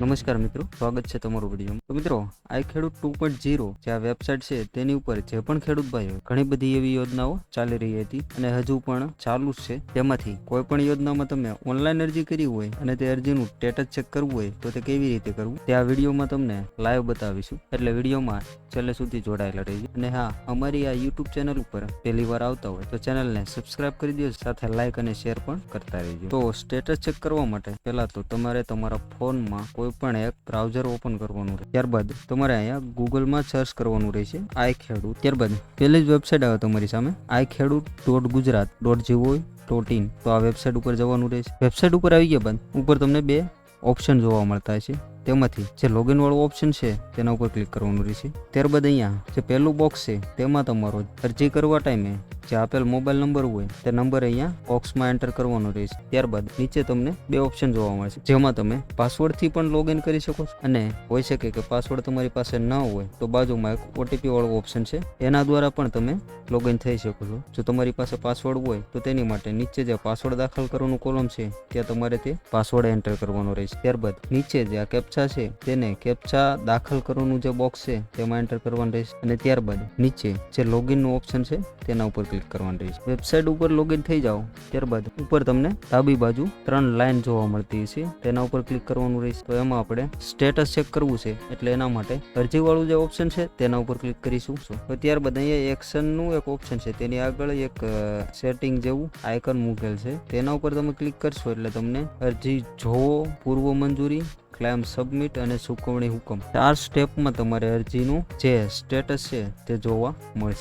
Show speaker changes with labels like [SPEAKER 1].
[SPEAKER 1] નમસ્કાર મિત્રો, સ્વાગત છે તમારું વીડિયો તો મિત્રો આ ખેડૂત ટુ પોઈન્ટ ઝીરો જે આ વેબસાઇટ છે, તેની ઉપર જે પણ ખેડૂત ભાઈઓ ઘણી બધી એવી યોજનાઓ ચાલી રહી હતી અને હજુ પણ ચાલુ જ છે. તેમાંથી કોઈ પણ યોજનામાં તમે ઓનલાઈન અરજી કરી હોય અને તે અરજીનું સ્ટેટસ ચેક કરવું હોય, તો તે કેવી રીતે કરવું? તે આ વિડીયોમાં તમને લાઈવ બતાવીશું. એટલે વિડીયોમાં છેલ્લે સુધી જોડાયેલા રહીએ. અને હા, અમારી આ યુટ્યુબ ચેનલ ઉપર પહેલી વાર આવતા હોય, તો ચેનલને સબસ્ક્રાઇબ કરી દો, સાથે લાઇક અને શેર પણ કરતા રહેજો. તો સ્ટેટસ ચેક કરવા માટે પહેલા તો તમારે તમારા ફોનમાં કોઈ પણ એક બ્રાઉઝર ઓપન કરવાનું રહે. ત્યારબાદ તમારે અહીંયા ગૂગલમાં સર્ચ કરવાનું રહેશે આઈ ખેડૂત ત્યારબાદ પહેલી જ વેબસાઇટ આવે તમારી સામે I Khedut dot Gujarat dot GOV dot in તો આ વેબસાઇટ ઉપર જવાનું રહેશે. વેબસાઇટ ઉપર આવી ગયા બાદ ઉપર તમને બે ઓપ્શન જોવા મળતા છે તેમાંથી જે લોગિન વાળું ઓપ્શન છે, તેના ઉપર ક્લિક કરવાનું રહેશે. ત્યારબાદ અહીંયા જે પહેલું બોક્સ છે, તેમાં તમારો અરજી કરવા ટાઈમે જે આપેલ મોબાઈલ નંબર હોય, તે નંબર અહીંયા બોક્સમાં એન્ટર કરવાનો રહેશે. ત્યારબાદ નીચે તમને બે ઓપ્શન જોવા મળશે, જેમાં તમે પાસવર્ડથી પણ લોગિન કરી શકો છો. અને હોઈ શકે કે પાસવર્ડ તમારી પાસે ન હોય, તો બાજુમાં એક ઓટીપી વાળો ઓપ્શન છે. એના દ્વારા પણ તમે લોગિન થઈ શકો છો જો તમારી પાસે પાસવર્ડ હોય, તો તેની માટે નીચે જે પાસવર્ડ દાખલ કરવાનું કોલમ છે, ત્યાં તમારે તે પાસવર્ડ એન્ટર કરવાનો રહેશે. ત્યારબાદ નીચે જે આ કેપ્ચા છે, તેને કેપ્ચા દાખલ કરવાનું જે બોક્સ છે, તેમાં એન્ટર કરવાનું રહેશે. અને ત્યારબાદ નીચે જે લોગિનનું ઓપ્શન છે, તેના ઉપર ક્લિક કરવાનું રહેશે. વેબસાઇટ ઉપર લોગિન થઈ જાઓ. ત્યારબાદ ઉપર તમને ડાબી બાજુ ત્રણ લાઈન જોવા મળતી છે તેના ઉપર ક્લિક કરવાનું રહેશે. તો એમાં આપણે સ્ટેટસ ચેક કરવું છે, એટલે એના માટે અરજીવાળું જે ઓપ્શન છે, તેના ઉપર ક્લિક કરીશું. ત્યારબાદ અહીંયા એક્શનનું એક ઓપ્શન છે. તેની આગળ એક સેટિંગ જેવું આઇકન મૂકેલ છે. તેના ઉપર તમે ક્લિક કરશો એટલે તમને અરજી જોવો, પૂર્વ મંજૂરી ક્લેમ સબમિટ અને ચૂકવણી હુકમ. ચાર સ્ટેપમાં તમારે અરજીનું જે સ્ટેટસ છે તે જોવા મળશે.